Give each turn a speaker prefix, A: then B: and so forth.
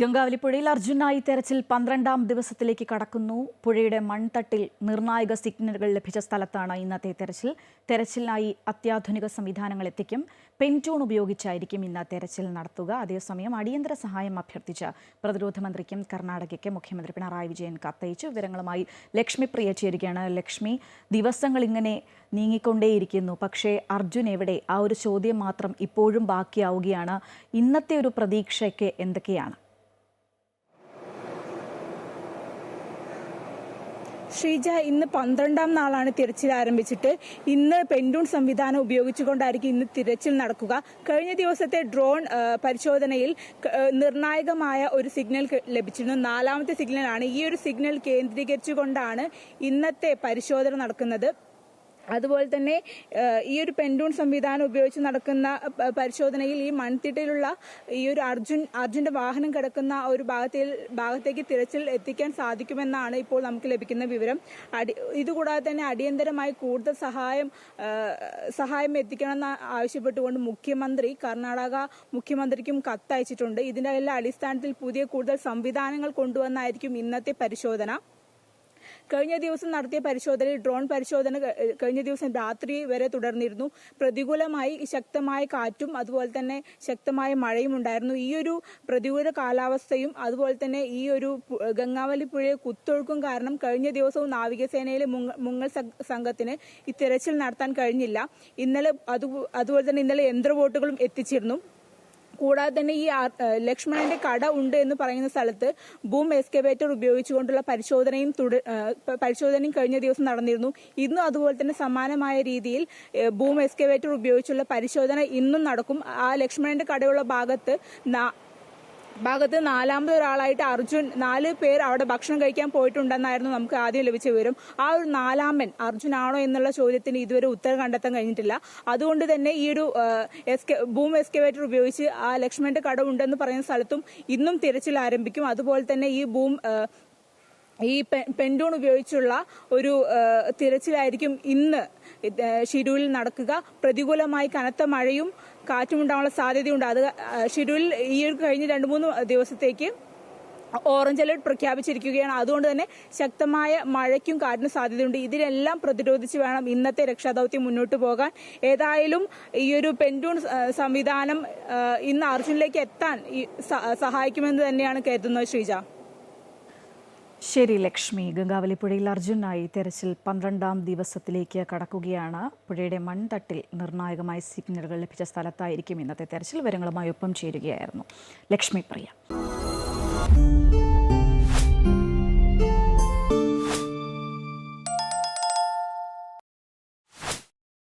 A: ഗംഗാവലിപ്പുഴയിൽ അർജുനായി തെരച്ചിൽ പന്ത്രണ്ടാം ദിവസത്തിലേക്ക് കടക്കുന്നു. പുഴയുടെ മൺതട്ടിൽ നിർണായക സിഗ്നലുകൾ ലഭിച്ച സ്ഥലത്താണ് ഇന്നത്തെ തെരച്ചിൽ. തെരച്ചിലിനായി അത്യാധുനിക സംവിധാനങ്ങൾ എത്തിക്കും. പെന്റൂൺ ഉപയോഗിച്ചായിരിക്കും ഇന്ന് തെരച്ചിൽ നടത്തുക. അതേസമയം അടിയന്തര സഹായം അഭ്യർത്ഥിച്ച പ്രതിരോധ മന്ത്രിക്കും കർണാടകയ്ക്ക് മുഖ്യമന്ത്രി പിണറായി വിജയൻ കത്തയച്ചു. വിവരങ്ങളുമായി ലക്ഷ്മി പ്രിയ ചേരുകയാണ്. ലക്ഷ്മി ദിവസങ്ങൾ ഇങ്ങനെ നീങ്ങിക്കൊണ്ടേയിരിക്കുന്നു. പക്ഷേ അർജുൻ എവിടെ? ആ ഒരു ചോദ്യം മാത്രം ഇപ്പോഴും ബാക്കിയാവുകയാണ്. ഇന്നത്തെ ഒരു പ്രതീക്ഷയ്ക്ക് എന്തൊക്കെയാണ്?
B: ശ്രീജ ഇന്ന് പന്ത്രണ്ടാം നാളാണ് തിരച്ചിൽ ആരംഭിച്ചിട്ട്. ഇന്ന് പെൻഡൂൺ സംവിധാനം ഉപയോഗിച്ചുകൊണ്ടായിരിക്കും ഇന്ന് തിരച്ചിൽ നടക്കുക. കഴിഞ്ഞ ദിവസത്തെ ഡ്രോൺ പരിശോധനയിൽ നിർണായകമായ ഒരു സിഗ്നൽ ലഭിച്ചിരുന്നു. നാലാമത്തെ സിഗ്നലാണ് ഈ ഒരു സിഗ്നൽ കേന്ദ്രീകരിച്ചുകൊണ്ടാണ് ഇന്നത്തെ പരിശോധന നടക്കുന്നത്. അതുപോലെ തന്നെ ഈ ഒരു പെൻഡൂൺ സംവിധാനം ഉപയോഗിച്ച് നടക്കുന്ന പരിശോധനയിൽ ഈ മൺതിട്ടയിലുള്ള ഈ ഒരു അർജുൻ അർജുന്റെ വാഹനം കിടക്കുന്ന ഒരു ഭാഗത്തിൽ ഭാഗത്തേക്ക് തിരച്ചിൽ എത്തിക്കാൻ സാധിക്കുമെന്നാണ് ഇപ്പോൾ നമുക്ക് ലഭിക്കുന്ന വിവരം. അടി ഇതുകൂടാതെ തന്നെ അടിയന്തരമായി കൂടുതൽ സഹായം സഹായം എത്തിക്കണമെന്ന് ആവശ്യപ്പെട്ടുകൊണ്ട് മുഖ്യമന്ത്രി കർണാടക മുഖ്യമന്ത്രിക്കും കത്തയച്ചിട്ടുണ്ട്. ഇതിന്റെ എല്ലാ അടിസ്ഥാനത്തിൽ പുതിയ കൂടുതൽ സംവിധാനങ്ങൾ കൊണ്ടുവന്നായിരിക്കും ഇന്നത്തെ പരിശോധന. കഴിഞ്ഞ ദിവസം നടത്തിയ പരിശോധനയിൽ ഡ്രോൺ പരിശോധന കഴിഞ്ഞ ദിവസം രാത്രി വരെ തുടർന്നിരുന്നു. പ്രതികൂലമായി ശക്തമായ കാറ്റും അതുപോലെ തന്നെ ശക്തമായ മഴയും ഉണ്ടായിരുന്നു. ഈ ഒരു പ്രതികൂല കാലാവസ്ഥയും അതുപോലെ തന്നെ ഈ ഒരു ഗംഗാവലി പുഴയെ കുത്തൊഴുക്കും കാരണം കഴിഞ്ഞ ദിവസവും നാവികസേനയിലെ മുങ്ങ- മുങ്ങൽ സംഘത്തിന് ഈ തിരച്ചിൽ നടത്താൻ കഴിഞ്ഞില്ല. ഇന്നലെ അതുപോലെ തന്നെ ഇന്നലെ യന്ത്രവോട്ടുകളും എത്തിച്ചിരുന്നു. കൂടാതെ തന്നെ ഈ ലക്ഷ്മണന്റെ കട ഉണ്ട് എന്ന് പറയുന്ന സ്ഥലത്ത് ബൂം എസ്കേവേറ്റർ ഉപയോഗിച്ചുകൊണ്ടുള്ള പരിശോധനയും പരിശോധനയും കഴിഞ്ഞ ദിവസം നടന്നിരുന്നു. ഇന്നും അതുപോലെ തന്നെ സമാനമായ രീതിയിൽ ബൂം എസ്കേവേറ്റർ ഉപയോഗിച്ചുള്ള പരിശോധന ഇന്നും നടക്കും. ആ ലക്ഷ്മണന്റെ കടയുള്ള ഭാഗത്ത് ഭാഗത്ത് നാലാമത് ഒരാളായിട്ട് അർജുൻ നാല് പേർ അവിടെ ഭക്ഷണം കഴിക്കാൻ പോയിട്ടുണ്ടെന്നായിരുന്നു നമുക്ക് ആദ്യം ലഭിച്ച വിവരം. ആ ഒരു നാലാമൻ അർജുൻ ആണോ എന്നുള്ള ചോദ്യത്തിന് ഇതുവരെ ഉത്തരം കണ്ടെത്താൻ കഴിഞ്ഞിട്ടില്ല. അതുകൊണ്ട് തന്നെ ഈ ഒരു ബൂം എക്സ്കവേറ്റർ ഉപയോഗിച്ച് ആ ലക്ഷ്മണന്റെ കടവുണ്ടെന്ന് പറയുന്ന സ്ഥലത്തും ഇന്നും തിരച്ചിൽ ആരംഭിക്കും. അതുപോലെ തന്നെ ഈ ബൂം ഈ പെൻഡൂൺ ഉപയോഗിച്ചുള്ള ഒരു തിരച്ചിലായിരിക്കും ഇന്ന് ഷിരൂരിൽ നടക്കുക. പ്രതികൂലമായി കനത്ത മഴയും കാറ്റും ഉണ്ടാവാനുള്ള സാധ്യതയുണ്ട്. അത് ഷിരൂരിൽ ഈ ഒരു കഴിഞ്ഞ രണ്ട് മൂന്ന് ദിവസത്തേക്ക് ഓറഞ്ച് അലർട്ട് പ്രഖ്യാപിച്ചിരിക്കുകയാണ്. അതുകൊണ്ട് തന്നെ ശക്തമായ മഴയ്ക്കും കാറ്റിനും സാധ്യതയുണ്ട്. ഇതിനെല്ലാം പ്രതിരോധിച്ച് വേണം ഇന്നത്തെ രക്ഷാദൌത്യം മുന്നോട്ട് പോകാൻ. ഏതായാലും ഈ ഒരു പെൻഡൂൺ സംവിധാനം ഇന്ന് അർജുനിലേക്ക് എത്താൻ സഹായിക്കുമെന്ന് തന്നെയാണ് കരുതുന്നത് ശ്രീജ.
A: ശരി ലക്ഷ്മി. ഗംഗാവലിപ്പുഴയിൽ അർജുനായി തെരച്ചിൽ പന്ത്രണ്ടാം ദിവസത്തിലേക്ക് കടക്കുകയാണ്. പുഴയുടെ മൺതട്ടിൽ നിർണായകമായ സിഗ്നലുകൾ ലഭിച്ച സ്ഥലത്തായിരിക്കും ഇന്നത്തെ തെരച്ചിൽ. വിവരങ്ങളുമായി ഒപ്പം ചേരുകയായിരുന്നു ലക്ഷ്മി പ്രിയ.